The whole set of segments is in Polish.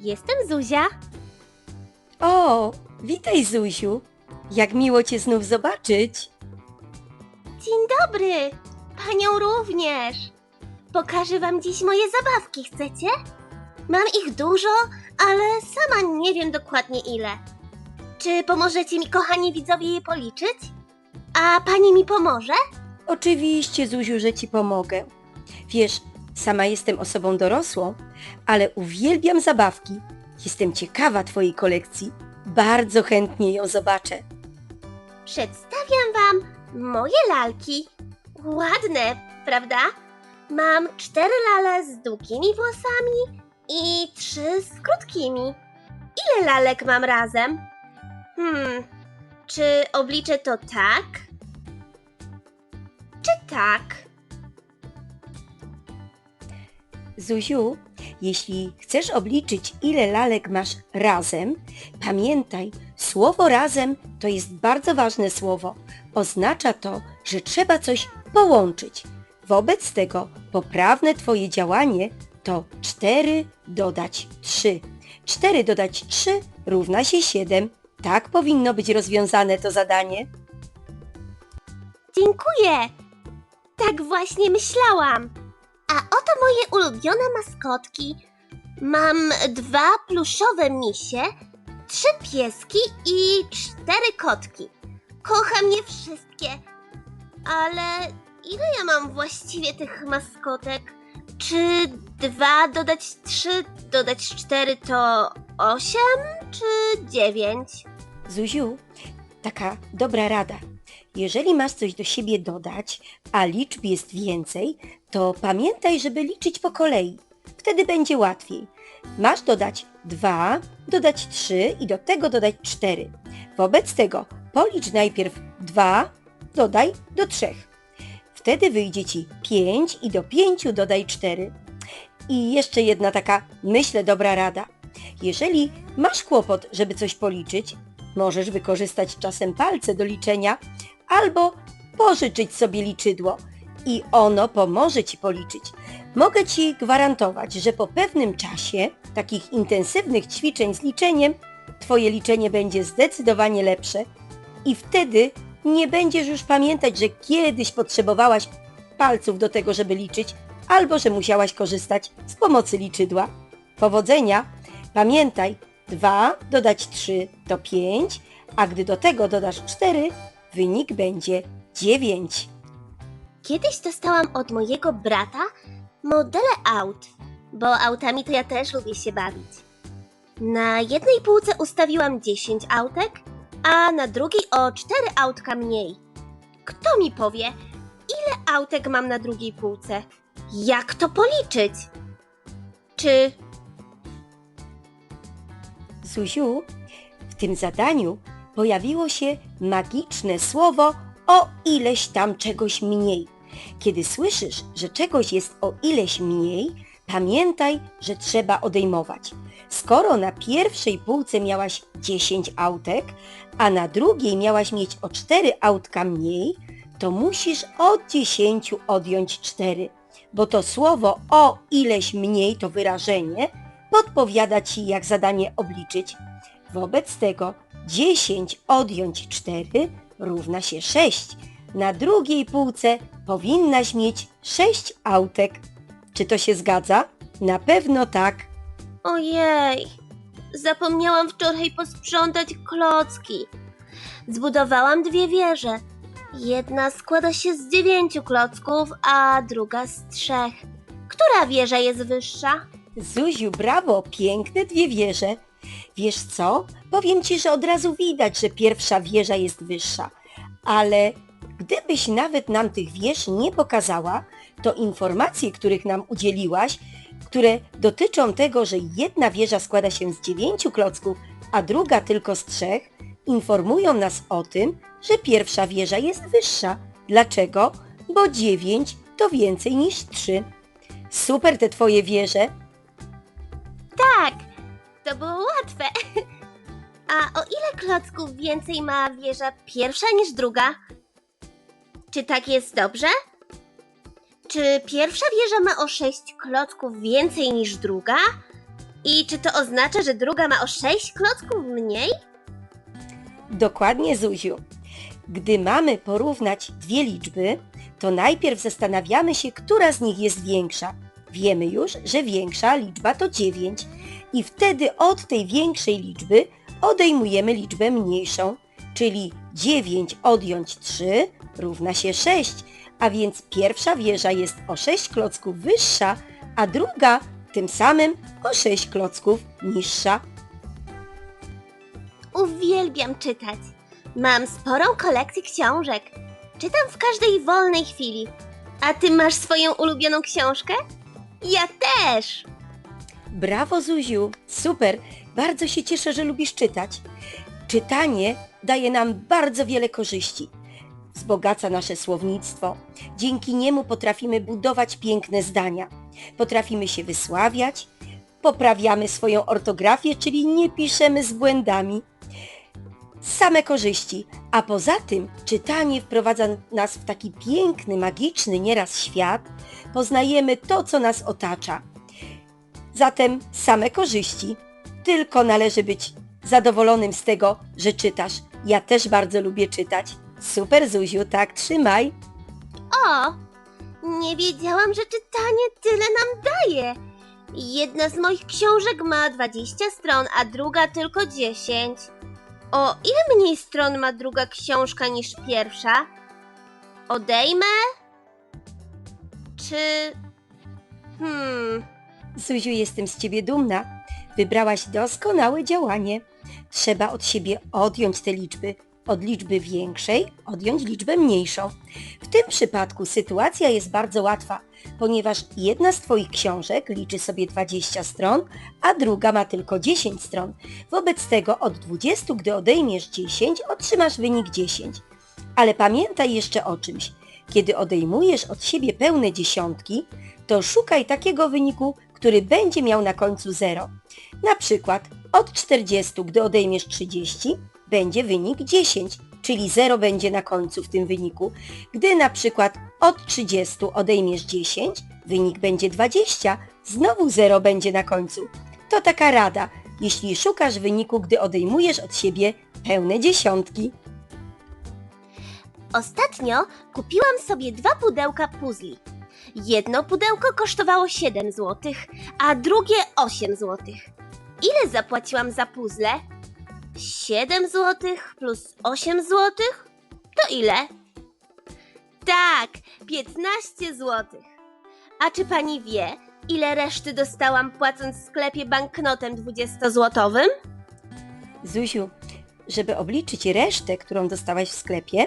jestem Zuzia. O, witaj Zuziu. Jak miło cię znów zobaczyć. Dzień dobry, panią również. Pokażę wam dziś moje zabawki, chcecie? Mam ich dużo, ale sama nie wiem dokładnie ile. Czy pomożecie mi, kochani widzowie, je policzyć? A pani mi pomoże? Oczywiście, Zuziu, że ci pomogę. Wiesz, sama jestem osobą dorosłą, ale uwielbiam zabawki. Jestem ciekawa twojej kolekcji. Bardzo chętnie ją zobaczę. Przedstawiam wam moje lalki. Ładne, prawda? Mam cztery lale z długimi włosami i trzy z krótkimi. Ile lalek mam razem? Hmm, czy obliczę to tak? Czy tak? Zuziu, jeśli chcesz obliczyć, ile lalek masz razem, pamiętaj, słowo razem to jest bardzo ważne słowo. Oznacza to, że trzeba coś połączyć. Wobec tego poprawne Twoje działanie to 4 dodać 3. 4 dodać 3 równa się 7. Tak powinno być rozwiązane to zadanie. Dziękuję! Tak właśnie myślałam. A oto moje ulubione maskotki. Mam dwa pluszowe misie, trzy pieski i cztery kotki. Kocham je wszystkie. Ale ile ja mam właściwie tych maskotek? Czy dwa dodać trzy dodać cztery to osiem czy dziewięć? Zuziu, taka dobra rada. Jeżeli masz coś do siebie dodać, a liczb jest więcej, to pamiętaj, żeby liczyć po kolei. Wtedy będzie łatwiej. Masz dodać 2, dodać 3 i do tego dodać 4. Wobec tego policz najpierw 2, dodaj do 3. Wtedy wyjdzie Ci 5 i do 5 dodaj 4. I jeszcze jedna taka, myślę, dobra rada. Jeżeli masz kłopot, żeby coś policzyć, możesz wykorzystać czasem palce do liczenia albo pożyczyć sobie liczydło i ono pomoże Ci policzyć. Mogę Ci gwarantować, że po pewnym czasie takich intensywnych ćwiczeń z liczeniem Twoje liczenie będzie zdecydowanie lepsze i wtedy nie będziesz już pamiętać, że kiedyś potrzebowałaś palców do tego, żeby liczyć, albo że musiałaś korzystać z pomocy liczydła. Powodzenia! Pamiętaj, 2 dodać 3 to 5, a gdy do tego dodasz 4, wynik będzie 9. Kiedyś dostałam od mojego brata modele aut, bo autami to ja też lubię się bawić. Na jednej półce ustawiłam 10 autek, a na drugiej o 4 autka mniej. Kto mi powie, ile autek mam na drugiej półce? Jak to policzyć? Czy Zuziu, w tym zadaniu pojawiło się magiczne słowo o ileś tam czegoś mniej. Kiedy słyszysz, że czegoś jest o ileś mniej, pamiętaj, że trzeba odejmować. Skoro na pierwszej półce miałaś 10 autek, a na drugiej miałaś mieć o 4 autka mniej, to musisz od 10 odjąć 4, bo to słowo o ileś mniej to wyrażenie podpowiada Ci, jak zadanie obliczyć. Wobec tego 10 odjąć 4 równa się 6. Na drugiej półce powinnaś mieć 6 autek. Czy to się zgadza? Na pewno tak. Ojej, zapomniałam wczoraj posprzątać klocki. Zbudowałam dwie wieże. Jedna składa się z dziewięciu klocków, a druga z trzech. Która wieża jest wyższa? Zuziu, brawo, piękne dwie wieże. Wiesz co? Powiem Ci, że od razu widać, że pierwsza wieża jest wyższa. Ale gdybyś nawet nam tych wież nie pokazała, to informacje, których nam udzieliłaś, które dotyczą tego, że jedna wieża składa się z dziewięciu klocków, a druga tylko z trzech, informują nas o tym, że pierwsza wieża jest wyższa. Dlaczego? Bo dziewięć to więcej niż trzy. Super te Twoje wieże. To było łatwe. A o ile klocków więcej ma wieża pierwsza niż druga? Czy tak jest dobrze? Czy pierwsza wieża ma o sześć klocków więcej niż druga? I czy to oznacza, że druga ma o 6 klocków mniej? Dokładnie, Zuziu. Gdy mamy porównać dwie liczby, to najpierw zastanawiamy się, która z nich jest większa. Wiemy już, że większa liczba to 9 i wtedy od tej większej liczby odejmujemy liczbę mniejszą, czyli 9 odjąć 3 równa się 6, a więc pierwsza wieża jest o 6 klocków wyższa, a druga tym samym o 6 klocków niższa. Uwielbiam czytać. Mam sporą kolekcję książek. Czytam w każdej wolnej chwili. A ty masz swoją ulubioną książkę? Ja też! Brawo Zuziu, super, bardzo się cieszę, że lubisz czytać. Czytanie daje nam bardzo wiele korzyści. Wzbogaca nasze słownictwo. Dzięki niemu potrafimy budować piękne zdania. Potrafimy się wysławiać, poprawiamy swoją ortografię, czyli nie piszemy z błędami. Same korzyści, a poza tym czytanie wprowadza nas w taki piękny, magiczny nieraz świat. Poznajemy to, co nas otacza. Zatem same korzyści. Tylko należy być zadowolonym z tego, że czytasz. Ja też bardzo lubię czytać. Super Zuziu, tak trzymaj. O! Nie wiedziałam, że czytanie tyle nam daje. Jedna z moich książek ma 20 stron, a druga tylko 10. O ile mniej stron ma druga książka niż pierwsza? Odejmę? Czy. Hmm. Zuziu, jestem z ciebie dumna. Wybrałaś doskonałe działanie. Trzeba od siebie odjąć te liczby. Od liczby większej odjąć liczbę mniejszą. W tym przypadku sytuacja jest bardzo łatwa, ponieważ jedna z Twoich książek liczy sobie 20 stron, a druga ma tylko 10 stron. Wobec tego od 20, gdy odejmiesz 10, otrzymasz wynik 10. Ale pamiętaj jeszcze o czymś. Kiedy odejmujesz od siebie pełne dziesiątki, to szukaj takiego wyniku, który będzie miał na końcu 0. Na przykład od 40, gdy odejmiesz 30, będzie wynik 10, czyli 0 będzie na końcu w tym wyniku. Gdy na przykład od 30 odejmiesz 10, wynik będzie 20, znowu 0 będzie na końcu. To taka rada, jeśli szukasz wyniku, gdy odejmujesz od siebie pełne dziesiątki. Ostatnio kupiłam sobie dwa pudełka puzli. Jedno pudełko kosztowało 7 zł, a drugie 8 zł. Ile zapłaciłam za puzzle? 7 zł plus 8 zł? To ile? Tak, 15 zł. A czy pani wie, ile reszty dostałam płacąc w sklepie banknotem 20-złotowym? Zuziu, żeby obliczyć resztę, którą dostałaś w sklepie,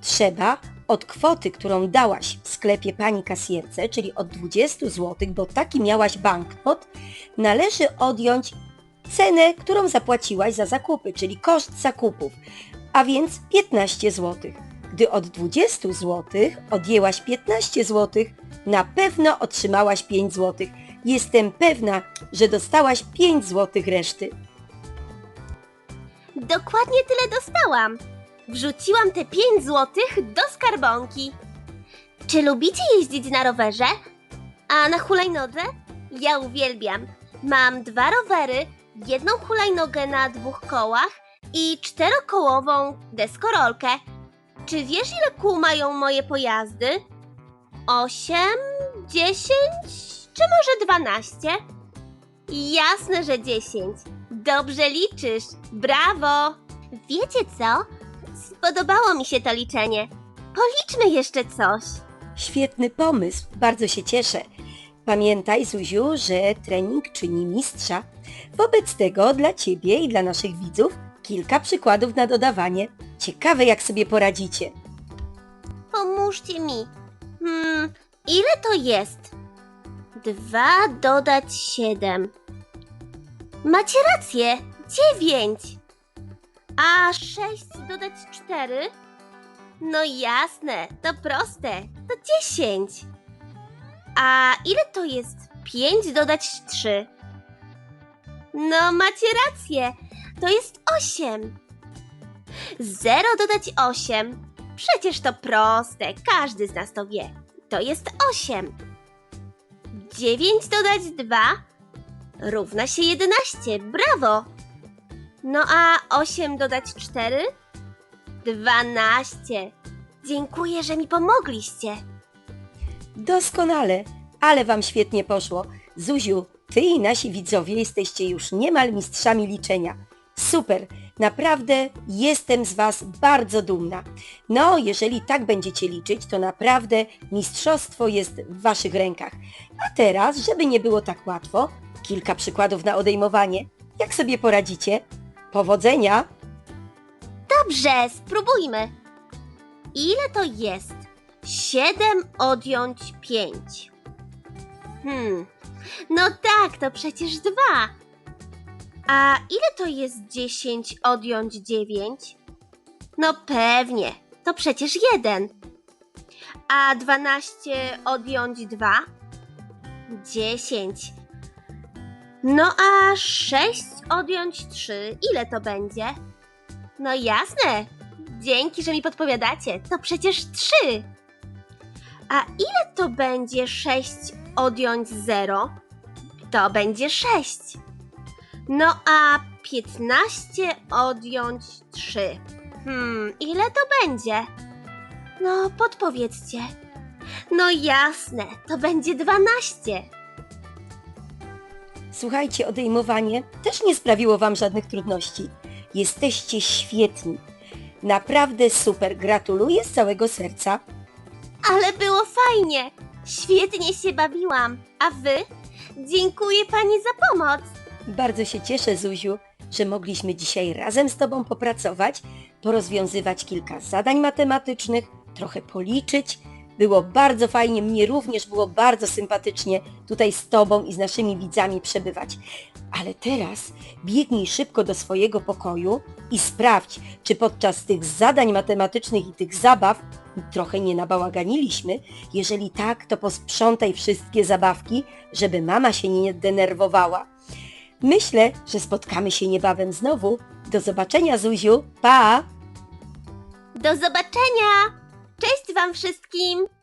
trzeba od kwoty, którą dałaś w sklepie pani kasjerce, czyli od 20 zł, bo taki miałaś banknot, należy odjąć cenę, którą zapłaciłaś za zakupy, czyli koszt zakupów, a więc 15 zł. Gdy od 20 zł odjęłaś 15 zł, na pewno otrzymałaś 5 zł. Jestem pewna, że dostałaś 5 zł reszty. Dokładnie tyle dostałam. Wrzuciłam te 5 złotych do skarbonki. Czy lubicie jeździć na rowerze? A na hulajnodze? Ja uwielbiam. Mam dwa rowery, jedną hulajnogę na dwóch kołach i czterokołową deskorolkę. Czy wiesz, ile kół mają moje pojazdy? Osiem, dziesięć, czy może dwanaście? Jasne, że dziesięć. Dobrze liczysz. Brawo! Wiecie co? Spodobało mi się to liczenie. Policzmy jeszcze coś. Świetny pomysł, bardzo się cieszę. Pamiętaj, Zuziu, że trening czyni mistrza. Wobec tego dla Ciebie i dla naszych widzów kilka przykładów na dodawanie. Ciekawe, jak sobie poradzicie. Pomóżcie mi. Hmm, ile to jest? Dwa dodać siedem. Macie rację. Dziewięć. A sześć dodać cztery? No jasne, to proste. To dziesięć. A ile to jest pięć dodać trzy? No macie rację. To jest osiem. Zero dodać osiem. Przecież to proste, każdy z nas to wie. To jest 8. 9 dodać 2 równa się 11. Brawo! No a 8 dodać 4? 12. Dziękuję, że mi pomogliście. Doskonale, ale wam świetnie poszło. Zuziu, ty i nasi widzowie jesteście już niemal mistrzami liczenia. Super, naprawdę jestem z was bardzo dumna. No, jeżeli tak będziecie liczyć, to naprawdę mistrzostwo jest w waszych rękach. A teraz, żeby nie było tak łatwo, kilka przykładów na odejmowanie. Jak sobie poradzicie? Powodzenia! Dobrze, spróbujmy. Ile to jest? 7 odjąć 5. Hmm, no tak, to przecież 2. A ile to jest 10 odjąć 9? No pewnie, to przecież 1. A 12 odjąć 2? 10. No a 6 odjąć 3, ile to będzie? No jasne. Dzięki, że mi podpowiadacie. To przecież trzy. A ile to będzie 6 odjąć 0? To będzie 6. No a 15 odjąć 3. Hmm, ile to będzie? No, podpowiedzcie. No jasne, to będzie 12. Słuchajcie, odejmowanie też nie sprawiło wam żadnych trudności. Jesteście świetni. Naprawdę super. Gratuluję z całego serca. Ale było fajnie. Świetnie się bawiłam. A wy? Dziękuję pani za pomoc. Bardzo się cieszę, Zuziu, że mogliśmy dzisiaj razem z Tobą popracować, porozwiązywać kilka zadań matematycznych, trochę policzyć. Było bardzo fajnie, mnie również było bardzo sympatycznie tutaj z Tobą i z naszymi widzami przebywać. Ale teraz biegnij szybko do swojego pokoju i sprawdź, czy podczas tych zadań matematycznych i tych zabaw trochę nie nabałaganiliśmy. Jeżeli tak, to posprzątaj wszystkie zabawki, żeby mama się nie denerwowała. Myślę, że spotkamy się niebawem znowu. Do zobaczenia, Zuziu. Pa! Do zobaczenia! Cześć wam wszystkim!